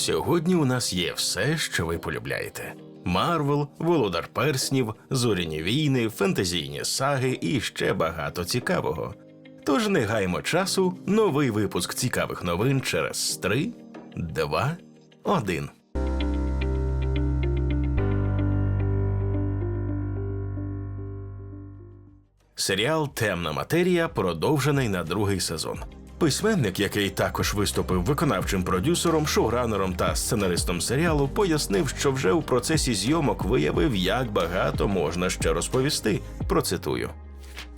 Сьогодні у нас є все, що ви полюбляєте: Марвел, Володар Перснів, Зоряні війни, фентезійні саги і ще багато цікавого. Тож не гаймо часу, новий випуск цікавих новин через 3, 2, 1. Серіал Темна матерія продовжений на другий сезон. Письменник, який також виступив виконавчим продюсером, шоуранером та сценаристом серіалу, пояснив, що вже у процесі зйомок виявив, як багато можна ще розповісти. Процитую.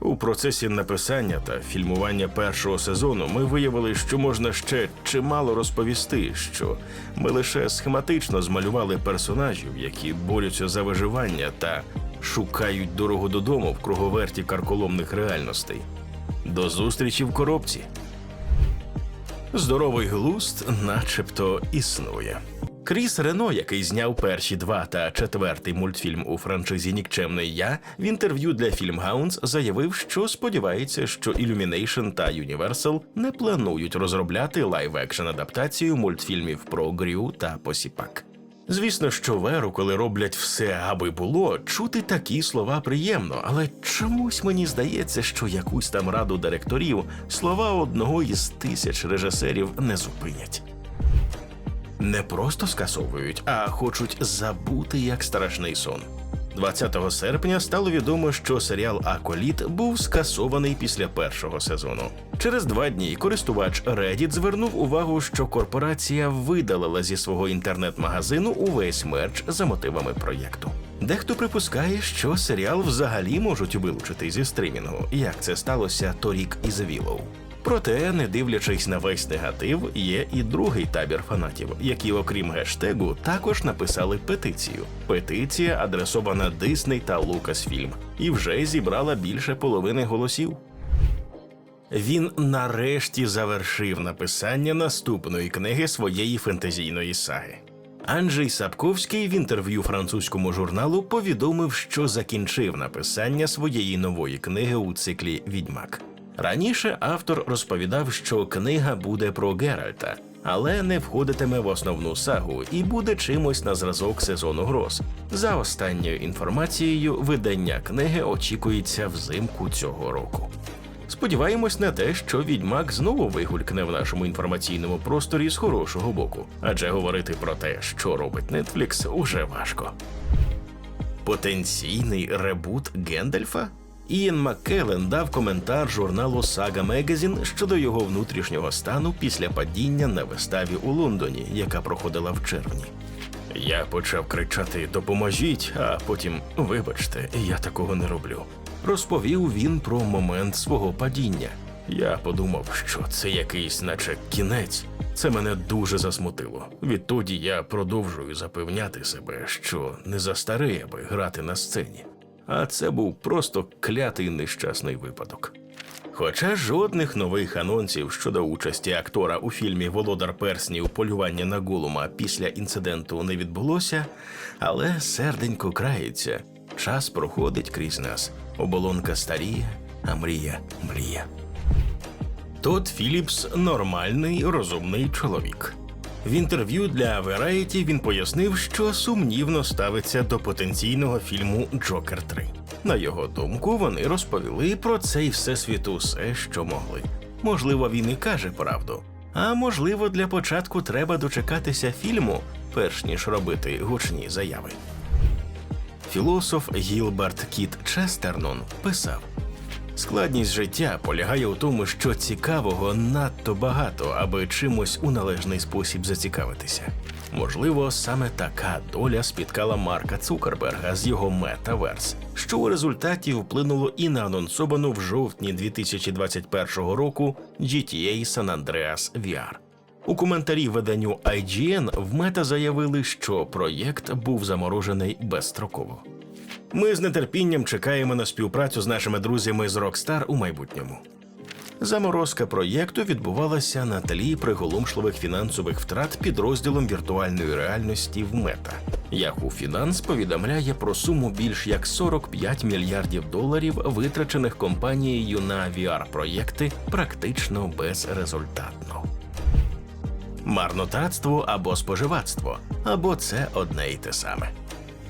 У процесі написання та фільмування першого сезону ми виявили, що можна ще чимало розповісти, що ми лише схематично змалювали персонажів, які борються за виживання та шукають дорогу додому в круговерті карколомних реальностей. До зустрічі в коробці. Здоровий глузд, начебто, існує. Кріс Рено, який зняв перші два та четвертий мультфільм у франшизі Нікчемний Я, в інтерв'ю для Filmhounds заявив, що сподівається, що Illumination та Universal не планують розробляти лайв-екшн адаптацію мультфільмів про Грю та Посіпак. Звісно, що веру, коли роблять все, аби було, чути такі слова приємно, але чомусь мені здається, що якусь там раду директорів слова одного із тисяч режисерів не зупинять. Не просто скасовують, а хочуть забути як страшний сон. 20 серпня стало відомо, що серіал Аколіт був скасований після першого сезону. Через два дні користувач Reddit звернув увагу, що корпорація видалила зі свого інтернет-магазину увесь мерч за мотивами проєкту. Дехто припускає, що серіал взагалі можуть вилучити зі стримінгу, як це сталося торік із Willow. Проте, не дивлячись на весь негатив, є і другий табір фанатів, які, окрім гештегу, також написали петицію. Петиція адресована Дисней та Лукасфільм і вже зібрала більше половини голосів. Він нарешті завершив написання наступної книги своєї фентезійної саги. Анджей Сапковський в інтерв'ю французькому журналу повідомив, що закінчив написання своєї нової книги у циклі Відьмак. Раніше автор розповідав, що книга буде про Геральта, але не входитиме в основну сагу і буде чимось на зразок сезону гроз. За останньою інформацією, видання книги очікується взимку цього року. Сподіваємось на те, що відьмак знову вигулькне в нашому інформаційному просторі з хорошого боку, адже говорити про те, що робить Netflix, уже важко. Потенційний ребут Гендальфа? Ієн Маккелен дав коментар журналу Saga Magazine щодо його внутрішнього стану після падіння на виставі у Лондоні, яка проходила в червні. Я почав кричати Допоможіть, а потім вибачте, я такого не роблю. Розповів він про момент свого падіння. Я подумав, що це якийсь, наче кінець. Це мене дуже засмутило. Відтоді я продовжую запевняти себе, що не застареє би грати на сцені. А це був просто клятий нещасний випадок. Хоча жодних нових анонсів щодо участі актора у фільмі Володар Перснів полювання на Голума після інциденту не відбулося, але серденько крається. Час проходить крізь нас. Оболонка старіє, а мрія мріє. Тодд Філіпс нормальний, розумний чоловік. В інтерв'ю для Variety він пояснив, що сумнівно ставиться до потенційного фільму Джокер 3. На його думку, вони розповіли про цей всесвіт усе, що могли. Можливо, він і каже правду. А можливо, для початку треба дочекатися фільму, перш ніж робити гучні заяви. Філософ Гілберт Кіт Честернон писав: Складність життя полягає у тому, що цікавого надто багато, аби чимось у належний спосіб зацікавитися. Можливо, саме така доля спіткала Марка Цукерберга з його Metaverse, що у результаті вплинуло і на анонсовану в жовтні 2021 року GTA San Andreas VR. У коментарі виданню IGN в Мета заявили, що проєкт був заморожений безстроково. Ми з нетерпінням чекаємо на співпрацю з нашими друзями з Rockstar у майбутньому. Заморозка проєкту відбувалася на тлі приголомшливих фінансових втрат підрозділом віртуальної реальності в Мета. Yahoo Finance повідомляє про суму більш як 45 мільярдів доларів, витрачених компанією на VR-проєкти практично безрезультатно. марнотратство або споживацтво, або це одне й те саме.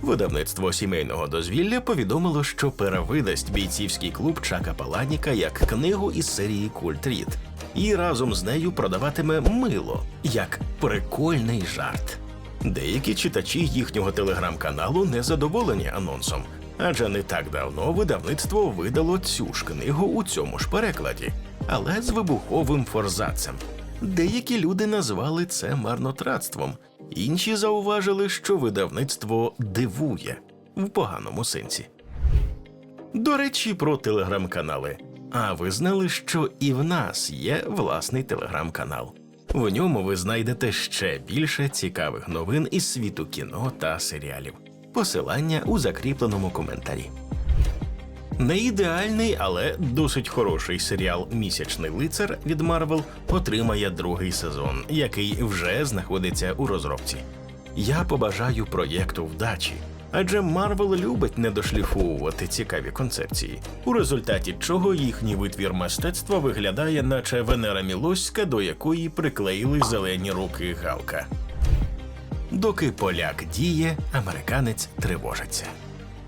Видавництво сімейного дозвілля повідомило, що перевидасть бійцівський клуб Чака Паланіка як книгу із серії Культ Рід і разом з нею продаватиме мило як прикольний жарт. Деякі читачі їхнього телеграм-каналу не задоволені анонсом, адже не так давно видавництво видало цю ж книгу у цьому ж перекладі, але з вибуховим форзацем. Деякі люди назвали це марнотратством, інші зауважили, що видавництво дивує в поганому сенсі. До речі, про телеграм-канали. А ви знали, що і в нас є власний телеграм-канал. В ньому ви знайдете ще більше цікавих новин із світу кіно та серіалів. Посилання у закріпленому коментарі. Не ідеальний, але досить хороший серіал Місячний лицар від Марвел отримає другий сезон, який вже знаходиться у розробці. Я побажаю проєкту вдачі, адже Марвел любить недошліфовувати цікаві концепції, у результаті чого їхній витвір мистецтва виглядає, наче Венера Мілоська, до якої приклеїли зелені руки Галка. Доки поляк діє, американець тривожиться.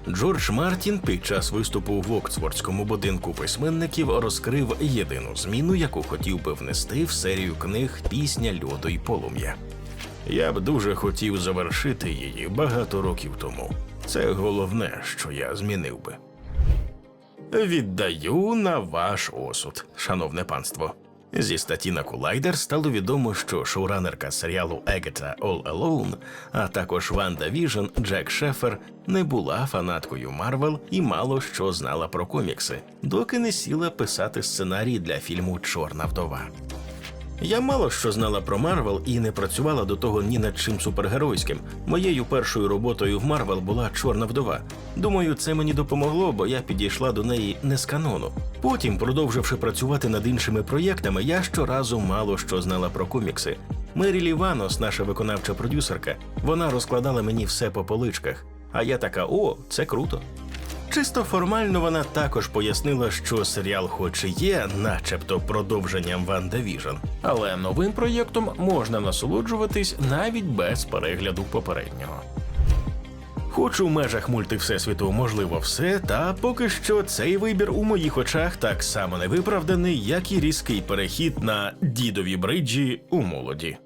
Джордж Мартін під час виступу в Оксфордському будинку письменників розкрив єдину зміну, яку хотів би внести в серію книг Пісня льоду й полум'я. Я б дуже хотів завершити її багато років тому. Це головне, що я змінив би. Віддаю на ваш осуд, шановне панство. Зі статті на Колайдер стало відомо, що шоуранерка серіалу Егета All Alone, а також Ванда Віжн Джек Шефер не була фанаткою Марвел і мало що знала про комікси, доки не сіла писати сценарій для фільму Чорна вдова. Я мало що знала про Марвел і не працювала до того ні над чим супергеройським. Моєю першою роботою в Марвел була Чорна вдова. Думаю, це мені допомогло, бо я підійшла до неї не з канону. Потім, продовживши працювати над іншими проєктами, я щоразу мало що знала про комікси. Мерілі Ванос, наша виконавча продюсерка, вона розкладала мені все по поличках. А я така: о, це круто. Чисто формально вона також пояснила, що серіал, хоч і є, начебто продовженням Ванда Віжн, але новим проєктом можна насолоджуватись навіть без перегляду попереднього. Хоч у межах мультивсесвіту можливо все, та поки що цей вибір у моїх очах так само невиправданий, як і різкий перехід на дідові бриджі у молоді.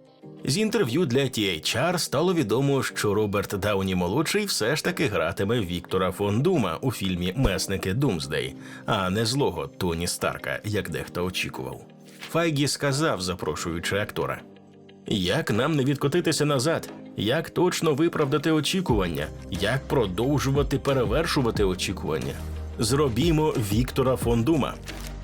З інтерв'ю для THR стало відомо, що Роберт Дауні молодший все ж таки гратиме Віктора фон Дума у фільмі Месники Думсдей, а не злого Тоні Старка, як дехто очікував. Файгі сказав, запрошуючи актора. Як нам не відкотитися назад? Як точно виправдати очікування? Як продовжувати перевершувати очікування? Зробімо Віктора Фондума.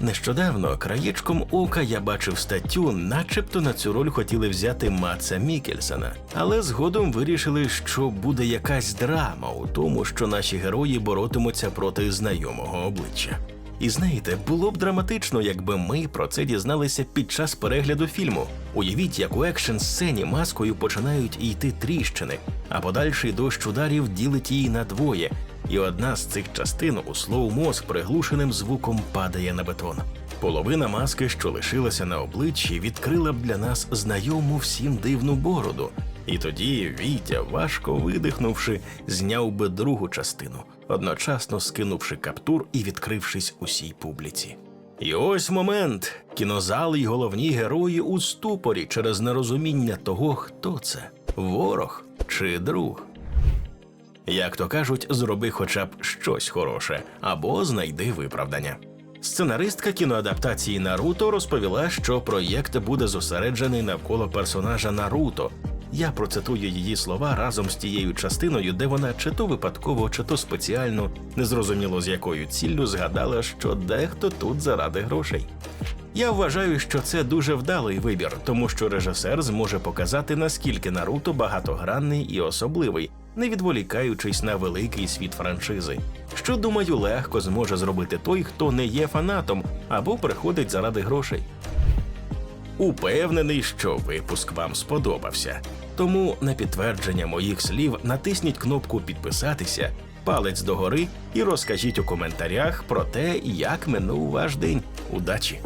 Нещодавно краєчком ока я бачив статтю, начебто на цю роль хотіли взяти Маца Мікельсона, але згодом вирішили, що буде якась драма у тому, що наші герої боротимуться проти знайомого обличчя. І знаєте, було б драматично, якби ми про це дізналися під час перегляду фільму. Уявіть, як у екшн сцені маскою починають йти тріщини, а подальший дощ ударів ділить її на двоє, і одна з цих частин у слоумо з приглушеним звуком падає на бетон. Половина маски, що лишилася на обличчі, відкрила б для нас знайому всім дивну бороду. І тоді Вітя, важко видихнувши, зняв би другу частину, одночасно скинувши каптур і відкрившись усій публіці. І ось момент кінозал і головні герої у ступорі через нерозуміння того, хто це ворог чи друг. Як то кажуть, зроби хоча б щось хороше або знайди виправдання. Сценаристка кіноадаптації Наруто розповіла, що проєкт буде зосереджений навколо персонажа Наруто. Я процитую її слова разом з тією частиною, де вона чи то випадково, чи то спеціально, незрозуміло з якою ціллю згадала, що дехто тут заради грошей. Я вважаю, що це дуже вдалий вибір, тому що режисер зможе показати наскільки Наруто багатогранний і особливий, не відволікаючись на великий світ франшизи. Що думаю, легко зможе зробити той, хто не є фанатом або приходить заради грошей. Упевнений, що випуск вам сподобався. Тому на підтвердження моїх слів натисніть кнопку підписатися, палець догори і розкажіть у коментарях про те, як минув ваш день. Удачі!